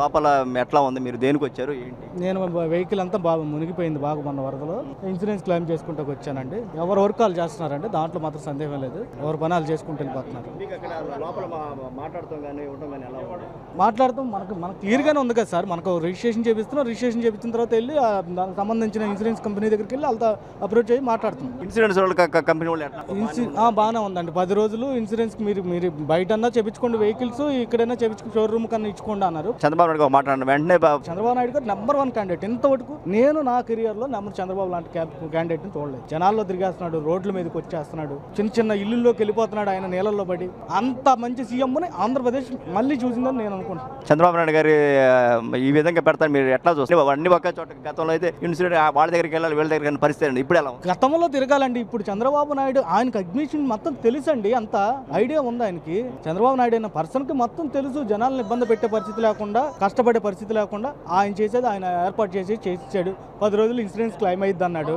లోపల ఎట్లా ఉంది? మీరు దేనికి వచ్చారు? ఏంటి? నేను వెహికల్ అంతా బాగా మునిగిపోయింది బాగా మొన్న వరదలో. ఇన్సూరెన్స్ క్లెయిమ్ చేసుకుంటూ వచ్చానండి. ఎవరు వర్క్ వాళ్ళు చేస్తున్నారండి దాంట్లో మాత్రం సందేహం లేదు. ఎవరు పనాలు చేసుకుంటూ వెళ్ళిపోతున్నారు. మాట్లాడతాం మనకు మనకు క్లియర్గానే ఉంది కదా సార్. మనకు రిజిస్ట్రేషన్ చేపిస్తున్నాం. రిజిస్ట్రేషన్ చేపించిన తర్వాత వెళ్ళి ఆ దానికి సంబంధించిన ఇన్సూరెన్స్ కంపెనీ దగ్గరికి వెళ్ళి వాళ్ళతో అప్రోచ్ చేసి మాట్లాడుతున్నాం. ఇన్సూరెన్స్ కంపెనీ వాళ్ళు బాగానే ఉందండి. పది రోజులు ఇన్సూరెన్స్ మీరు మీరు బయట చేపించుకోండి వెహికల్స్ ఇక్కడైనా చేపించుకో షోరూమ్ కన్నా ఇచ్చుకోండి అన్నారు. చంద్రబాబు నాయుడు గారు మాట్లాడిన వెంటనే చంద్రబాబు నాయుడు గారు నెంబర్ వన్ క్యాండిడేట్ ఇంతవరకు నేను నా కెరియర్లో నెంబర్ చంద్రబాబు లాంటి క్యాండిడేట్ని చూడలేదు. జనాల్లో తిరిగేస్తున్నాడు రోడ్ల మీదకి వచ్చేస్తున్నాడు చిన్న చిన్న ఇల్లుల్లోకి వెళ్ళిపోతున్నాడు ఆయన నీళ్ళల్లో పడి. అంత మంచి సీఎంని ఆంధ్రప్రదేశ్ మళ్ళీ చూసిందని నేను అనుకుంటున్నాను. చంద్రబాబు నాయుడు గారి ఈ విధంగా పెడతారు మీరు ఎట్లా చూస్తారు? అన్ని ఒక్క చోట గతంలో అయితే ఇన్సూరెన్స్ వాళ్ళ దగ్గరికి వెళ్ళాలి వీళ్ళ వెళ్ళిన పరిస్థితి అండి ఇప్పుడు ఎలా గతంలో తిరగాలండి. ఇప్పుడు చంద్రబాబు నాయుడు ఆయనకు అడ్మిషన్ మొత్తం తెలుసండి. అంత ఐడియా ఉంది ఆయనకి. చంద్రబాబు నాయుడు అయిన పర్సన్కి మొత్తం తెలుసు. జనాలను ఇబ్బంది పెట్టే పరిస్థితి లేకుండా కష్టపడే పరిస్థితి లేకుండా ఆయన చేసేది ఆయన ఏర్పాటు చేసి చేసి ఇచ్చాడు పది రోజులు ఇన్సూరెన్స్ క్లెయిమ్ అయ్యిద్ది అన్నాడు